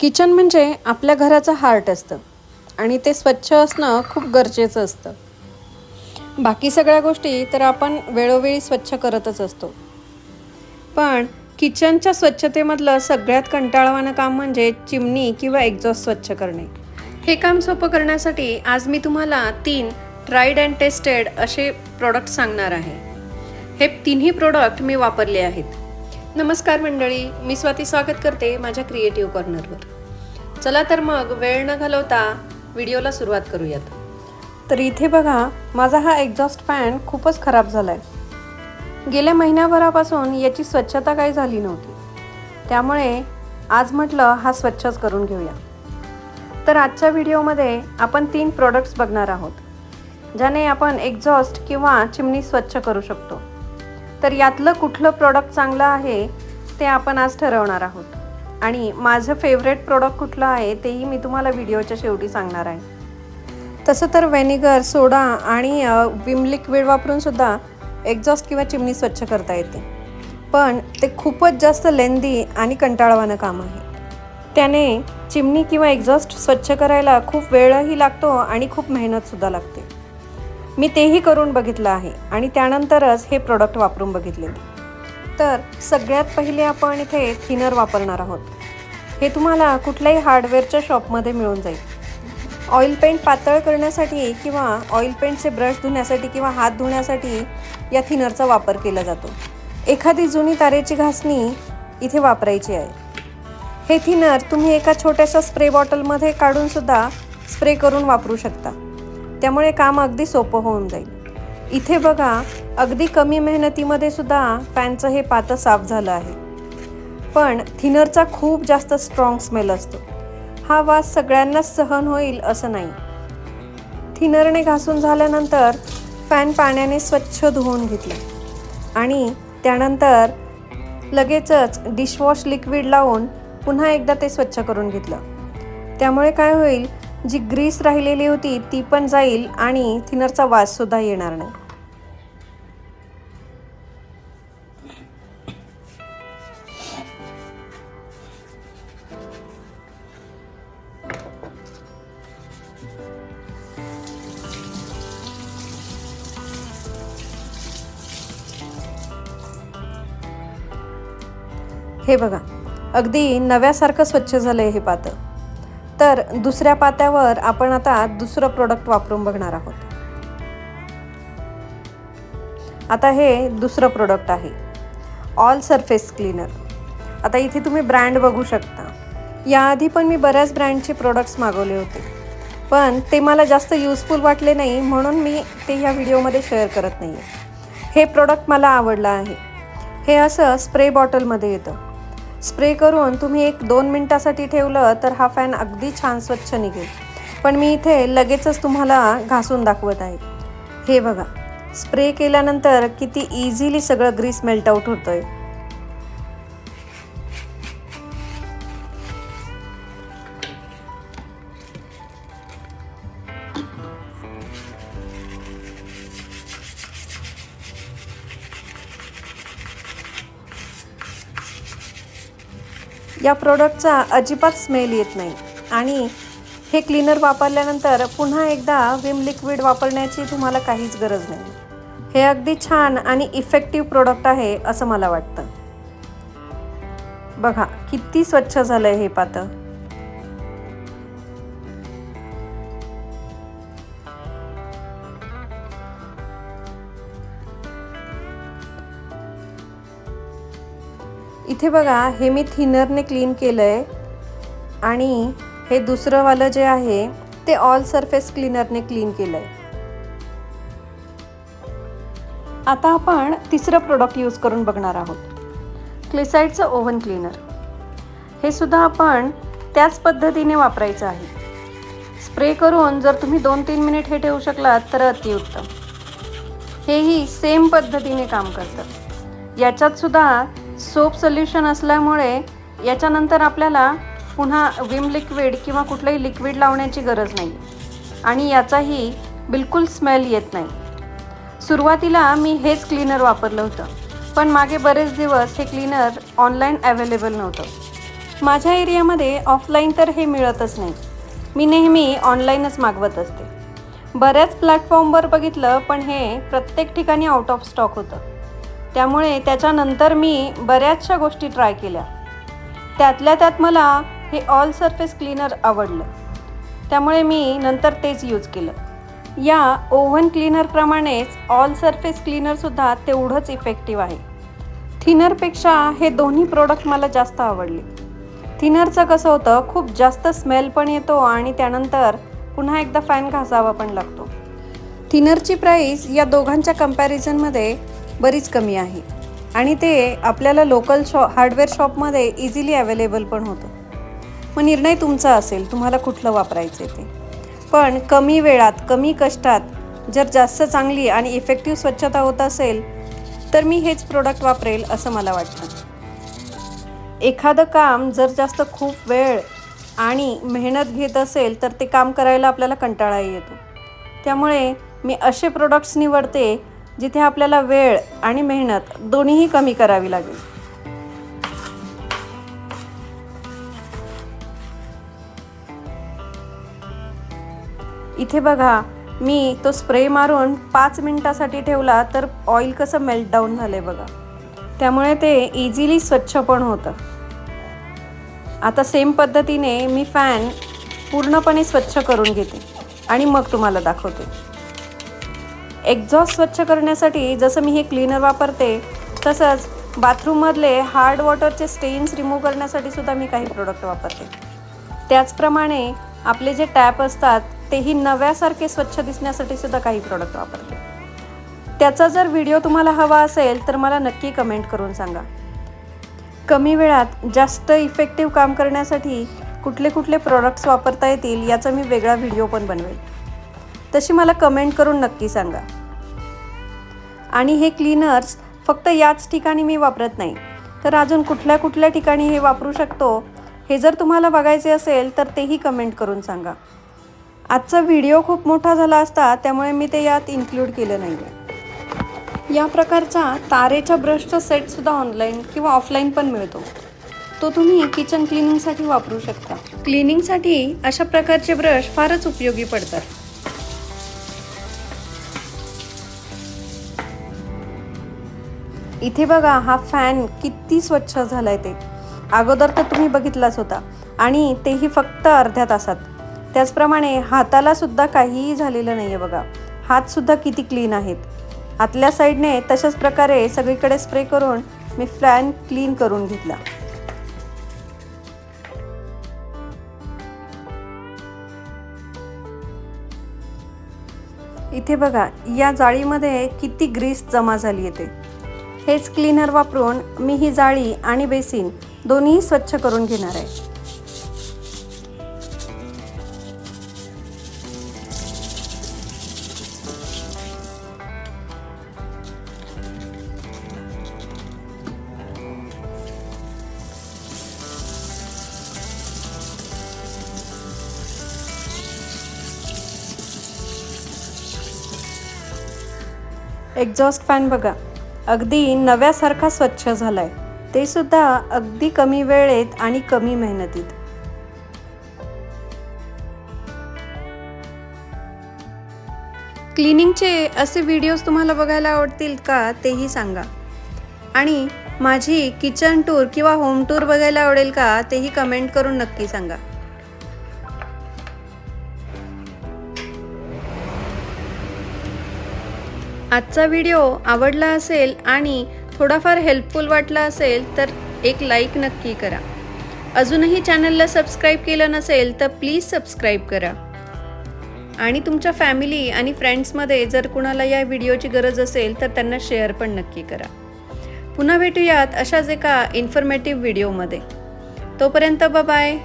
Kitchen म्हणजे आपल्या घराचं हार्ट असतं आणि ते स्वच्छ असणं खूप गरजेचं असतं. बाकी सगळ्या गोष्टी तर आपण वेळोवेळी स्वच्छ करतच असतो. पण किचनच्या स्वच्छतेमधलं सगळ्यात कंटाळवानं काम म्हणजे चिमणी किंवा एक्झॉस्ट स्वच्छ करणे. हे काम सोपं करण्यासाठी आज मी तुम्हाला तीन ट्राईड अँड टेस्टेड असे प्रोडक्ट सांगणार आहे. हे तिन्ही प्रोडक्ट मी वापरले आहेत. नमस्कार मंडळी मी स्वाती स्वागत करते माझ्या क्रिएटिव्ह कॉर्नरवर चला तर मग वेळ न घालवता व्हिडिओला सुरुवात करूयात. तर इथे बघा माझा हा एक्झॉस्ट फॅन खूपच खराब झाला आहे गेल्या महिन्याभरापासून याची स्वच्छता काही झाली नव्हती. त्यामुळे आज म्हटलं हा स्वच्छच करून घेऊया. तर आजच्या व्हिडिओमध्ये आपण तीन प्रोडक्ट्स बघणार आहोत ज्याने आपण एक्झॉस्ट किंवा चिमणी स्वच्छ करू शकतो. तर यातलं कुठलं प्रोडक्ट चांगलं आहे ते आपण आज ठरवणार आहोत. आणि माझं फेवरेट प्रोडक्ट कुठलं आहे तेही मी तुम्हाला व्हिडिओच्या शेवटी सांगणार आहे. तसं तर व्हेनेगर सोडा आणि विम लिक्विड वापरून सुद्धा एक्झॉस्ट किंवा चिमणी स्वच्छ करता येते. पण ते खूपच जास्त लेंदी आणि कंटाळवाणं काम आहे. त्याने चिमणी किंवा एक्झॉस्ट स्वच्छ करायला खूप वेळही लागतो आणि खूप मेहनतसुद्धा लागते. मी तेही करून बघितलं आहे आणि त्यानंतरच हे प्रोडक्ट वापरून बघितले. तर सगळ्यात पहिले आपण इथे थिनर वापरणार आहोत. हे तुम्हाला कुठल्याही हार्डवेअरच्या शॉपमध्ये मिळून जाईल. ऑइल पेंट पातळ करण्यासाठी किंवा ऑइल पेंटचे ब्रश धुण्यासाठी किंवा हात धुण्यासाठी या थिनरचा वापर केला जातो. एखादी जुनी तारेची घासणी इथे वापरायची आहे. हे थिनर तुम्ही एका छोट्याशा स्प्रे बॉटलमध्ये काढूनसुद्धा स्प्रे करून वापरू शकता. त्यामुळे काम अगदी सोपं होऊन जाईल. इथे बघा अगदी कमी मेहनतीमध्ये सुद्धा फॅनचं हे पातं साफ झालं आहे. पण थिनरचा खूप जास्त स्ट्रॉंग स्मेल असतो. हा वास सगळ्यांनाच सहन होईल असं नाही. थिनरने घासून झाल्यानंतर फॅन पाण्याने स्वच्छ धुवून घेतला. आणि त्यानंतर लगेचच डिशवॉश लिक्विड लावून पुन्हा एकदा ते स्वच्छ करून घेतलं. त्यामुळे काय होईल जी ग्रीस राहिलेली होती ती पण जाईल आणि थिनरचा वाससुद्धा येणार नाही. हे बघा अगदी नव्यासारखं स्वच्छ झालं आहे हे पातं. तर दुसऱ्या पात्यावर आपण आता दुसरं प्रोडक्ट वापरून बघणार आहोत. आता हे दुसरं प्रोडक्ट आहे. ऑल सरफेस क्लीनर आता इथे तुम्ही ब्रँड बघू शकता. याआधी पण मी बऱ्याच ब्रँडचे प्रोडक्ट्स मागवले होते. पण ते मला जास्त यूजफुल वाटले नाही म्हणून मी ते ह्या व्हिडिओमध्ये शेअर करत नाही आहे हे प्रोडक्ट मला आवडलं आहे. हे असं स्प्रे बॉटलमध्ये येतं. स्प्रे करून तुम्ही एक दोन मिनटासाठी ठेवलं तर हा फॅन अगदी छान स्वच्छ निघेल. पण मी इथे लगेचच तुम्हाला घासून दाखवत आहे. हे बघा स्प्रे केल्यानंतर किती इझिली सगळं ग्रीस मेल्ट आउट आहे या प्रोडक्टचा अजिबात स्मेल येत नाही. आणि हे क्लीनर वापरल्यानंतर पुन्हा एकदा विम लिक्विड वापरण्याची तुम्हाला काहीच गरज नाही. हे अगदी छान आणि इफेक्टिव्ह प्रोडक्ट आहे असं मला वाटतं. बघा किती स्वच्छ झालं आहे हे पातं. इथे बघा हे मी थिनरने क्लीन केलं आहे आणि हे दुसरंवालं जे आहे ते ऑल सरफेस क्लीनरने क्लीन केलं आहे आता आपण तिसरं प्रोडक्ट यूज करून बघणार आहोत. क्लिसाईडचं ओव्हन क्लीनर हे सुद्धा आपण त्याच पद्धतीने वापरायचं आहे. स्प्रे करून जर तुम्ही दोन तीन मिनिट हे ठेवू शकलात तर अतिउत्तम हेही सेम पद्धतीने काम करतं. याच्यात सुद्धा सोप सोल्युशन असल्यामुळे याच्यानंतर आपल्याला पुन्हा विम लिक्विड किंवा कुठलंही लिक्विड लावण्याची गरज नाही. आणि याचाही बिलकुल स्मेल येत नाही. सुरुवातीला मी हेच क्लीनर वापरलं होतं. पण मागे बरेच दिवस हे क्लीनर ऑनलाईन अवेलेबल नव्हतं. माझ्या एरियामध्ये ऑफलाईन तर हे मिळतच नाही. मी नेहमी ऑनलाईनच मागवत असते. बऱ्याच प्लॅटफॉर्मवर बघितलं पण हे प्रत्येक ठिकाणी आउट ऑफ स्टॉक होतं. त्यामुळे त्याच्यानंतर मी बऱ्याचशा गोष्टी ट्राय केल्या. त्यातल्या त्यात मला हे ऑल सरफेस क्लीनर आवडलं. त्यामुळे मी नंतर तेच यूज केलं. या ओव्हन क्लीनरप्रमाणेच ऑल सरफेस क्लीनरसुद्धा तेवढंच इफेक्टिव्ह आहे. थिनरपेक्षा हे दोन्ही प्रोडक्ट मला जास्त आवडले. थिनरचं कसं होतं खूप जास्त स्मेल पण येतो आणि त्यानंतर पुन्हा एकदा फॅन घासावा पण लागतो. थिनरची प्राईस या दोघांच्या कम्पॅरिझनमध्ये बरीच कमी आहे. आणि ते आपल्याला लोकल शॉ हार्डवेअर शॉपमध्ये इझिली अवेलेबल पण होतं. मग निर्णय तुमचा असेल तुम्हाला कुठलं वापरायचं आहे ते. पण कमी वेळात कमी कष्टात जर जास्त चांगली आणि इफेक्टिव्ह स्वच्छता होत असेल तर मी हेच प्रोडक्ट वापरेल असं मला वाटतं. एखादं काम जर जास्त खूप वेळ आणि मेहनत घेत असेल तर ते काम करायला आपल्याला कंटाळाही येतो. त्यामुळे मी असे प्रोडक्ट्स निवडते जिथे आपल्याला वेळ आणि मेहनत दोन्हीही कमी करावी लागेल. इथे बघा मी तो स्प्रे मारून पाच मिनटासाठी ठेवला तर ऑइल कसं मेल्ट डाऊन झालं आहे बघा. त्यामुळे ते इझिली स्वच्छ पण होतं. आता सेम पद्धतीने मी फॅन पूर्णपणे स्वच्छ करून घेते आणि मग तुम्हाला दाखवते. एक्झॉस्ट स्वच्छ करण्यासाठी जसं मी हे क्लीनर वापरते तसंच बाथरूममधले हार्ड वॉटरचे स्टेन्स रिमूव्ह करण्यासाठी सुद्धा मी काही प्रोडक्ट वापरते. त्याचप्रमाणे आपले जे टॅप असतात तेही नव्यासारखे स्वच्छ दिसण्यासाठी सुद्धा काही प्रोडक्ट वापरते. त्याचा जर व्हिडिओ तुम्हाला हवा असेल तर मला नक्की कमेंट करून सांगा. कमी वेळात जास्त इफेक्टिव्ह काम करण्यासाठी कुठले कुठले प्रोडक्ट्स वापरता येतील याचा मी वेगळा व्हिडिओ पण बनवेल. तशी मला कमेंट करून नक्की सांगा. आणि हे क्लीनर्स फक्त याच ठिकाणी मी वापरत नाही. तर अजून कुठल्या कुठल्या ठिकाणी हे वापरू शकतो हे जर तुम्हाला बघायचे असेल तर तेही कमेंट करून सांगा. आजचा व्हिडिओ खूप मोठा झाला असता त्यामुळे मी ते यात इन्क्लूड केलं नाही आहे या प्रकारचा तारेच्या ब्रशचा सेटसुद्धा ऑनलाईन किंवा ऑफलाईन पण मिळतो. तो तुम्ही किचन क्लिनिंगसाठी वापरू शकता. क्लिनिंगसाठी अशा प्रकारचे ब्रश फारच उपयोगी पडतात. इथे बघा हा फॅन किती स्वच्छ झालाय ते. अगोदर तर तुम्ही बघितलाच होता. आणि तेही फक्त अर्ध्या तासात. त्याचप्रमाणे हाताला सुद्धा काहीही झालेलं नाही आहे बघा. हात सुद्धा किती क्लीन आहेत. आतल्या साईडने तशाच प्रकारे सगळीकडे स्प्रे करून मी फॅन क्लीन करून घेतला. इथे बघा या जाळीमध्ये किती ग्रीस जमा झाली येते हेच क्लीनर वापरून मी ही जाळी आणि बेसिन दोन्ही स्वच्छ करून घेणार आहे. एक्झॉस्ट फॅन बघा. अगदी नव्यासारखा स्वच्छ झालाय. ते सुद्धा अगदी कमी वेळेत आणि कमी मेहनतीत. क्लिनिंगचे असे व्हिडिओज तुम्हाला बघायला आवडतील का तेही सांगा. आणि माझी किचन टूर किंवा होम टूर बघायला आवडेल का तेही कमेंट करून नक्की सांगा. आजचा व्हिडिओ आवडला असेल आणि थोडाफार हेल्पफुल वाटला असेल तर एक लाईक नक्की करा. अजूनही चॅनलला सबस्क्राईब केलं नसेल तर प्लीज सबस्क्राईब करा. आणि तुमच्या फॅमिली आणि फ्रेंड्समध्ये जर कुणाला या व्हिडिओची गरज असेल तर त्यांना शेअर पण नक्की करा. पुन्हा भेटूयात अशाच एका इन्फॉर्मेटिव्ह व्हिडिओमध्ये तोपर्यंत बाय